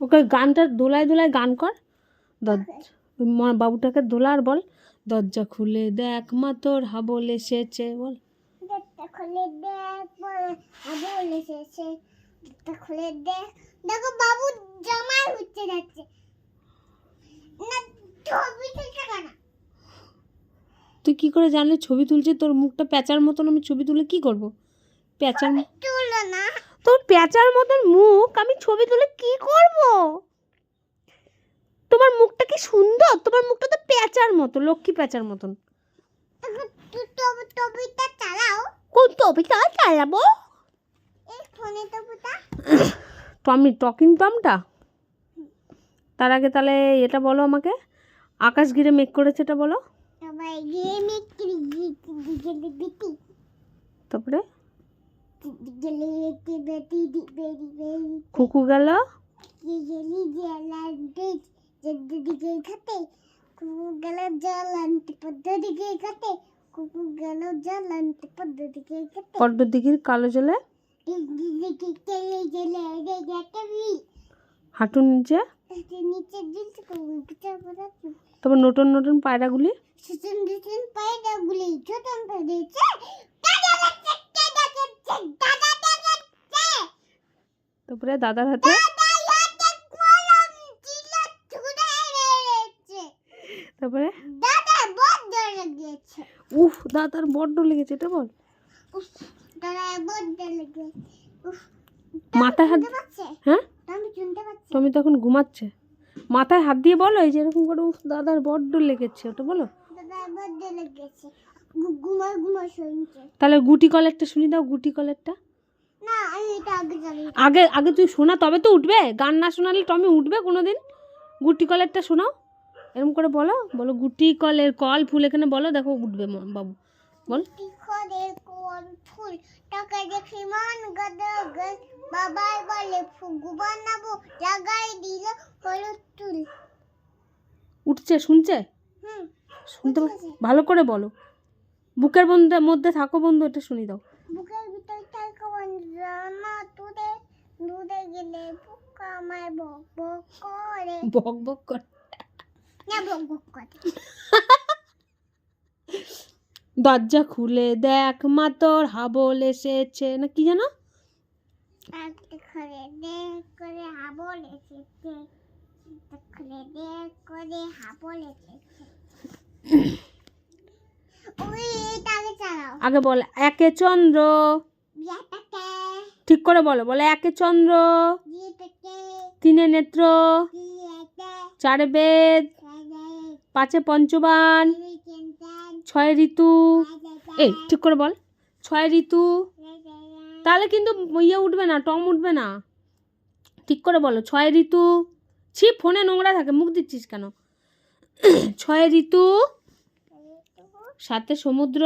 ওকে গানটা দোলায় দোলায় গান কর। দরজা মা- বাবুটাকে দোলার বল। দরজা খুলে দেখ মা তোর হাবল এসেছে বল। খুলে দেখ বলে আবুল এসেছে। খুলে দেখ। দেখো বাবু জামাই হচ্ছে যাচ্ছে। না ছবি তুলছে কেন? তুই কি করে জানলি? ছবি তুলছে তোর মুখটা প্যাঁচার মতন। আমি ছবি তুলে কি করব? প্যাঁচার তোর প্যাঁচার মতন মুখ আমি ছবি তুলে কি করব? তোমার মুখটা কি সুন্দর? তোমার মুখটা তো প্যাঁচার মতো লক্ষ্মী প্যাঁচার মতন। তবিটা চালাও। কোন টপিকটা চালাবো? এই ফোনে টমি টকিং টমটা? তার আগে তাহলে এটা বলো আমাকে। আকাশ ঘিরে মেঘ করেছে এটা বলো। তারপরে? কুকু গেল? কালো জলে? হাঁটুর নিচে? তারপর নতুন নতুন পায়রাগুলি? সুচন দুচন পায়রা গুলি ছোটন পেরেছে দাদা লাগছে দাদা লাগছে দাদা লাগছে তারপরে দাদার হাতে? তারপরে? উফ, দাদার বড্ড লেগেছে, এটা বল। মাথায় হাত হ্যাঁ? টমি তখন ঘুমাচ্ছে। মাথায় হাত দিয়ে বলো, এই যে এরকম করে, উফ, দাদার বড্ড লেগেছে, ওটা বলো। তাহলে গুটি কলেরটা শুনি দাও, গুটি কলেরটা। আগে আগে তুই শোনা তবে তো উঠবে। গান না শোনালে টমি উঠবে কোনো দিন গুটি কলেরটা শোনাও। এরকম করে বলো। বলো গুটি কলের কল ফুল এখানে বলো দেখো উঠবে বাবু। বল। কি করে কোন ফুল। টাকা দেখি মান গাদা গাছ বাবাই বলে ফুগু বানাবো লাগাই দিল হলুদ চুল। উঠছে শুনছে? শুনতে ভালো করে বলো। বুকের বন্ধু মধ্যে থাকো বন্ধু এটা শুনি দাও বুকের ভিতর থাকে না তুলে দুধে গেলে পোকা আমায় বক বক করে। বক বক কর। না বক বক করে। দরজা খুলে দেখ মা তোর হাবল এসেছে। না কি জানো? একটা দেখ করে হাবল এসেছে। একটা দেখ করে হাবল এসেছে। আগে বল একে চন্দ্র। ঠিক করে বলো বলে একে চন্দ্র। তিনে নেত্র, চারে বেদ, পাঁচে পঞ্চবান, ছয় ঋতু। এই ঠিক করে বল। ছয় ঋতু। তাহলে কিন্তু ইয়ে উঠবে না, টম উঠবে না। ঠিক করে বলো, ছয় ঋতু। ছি, ফোনে নোংরা থাকে, মুখ দিচ্ছিস কেন? ছয় ঋতু, সাথে সমুদ্র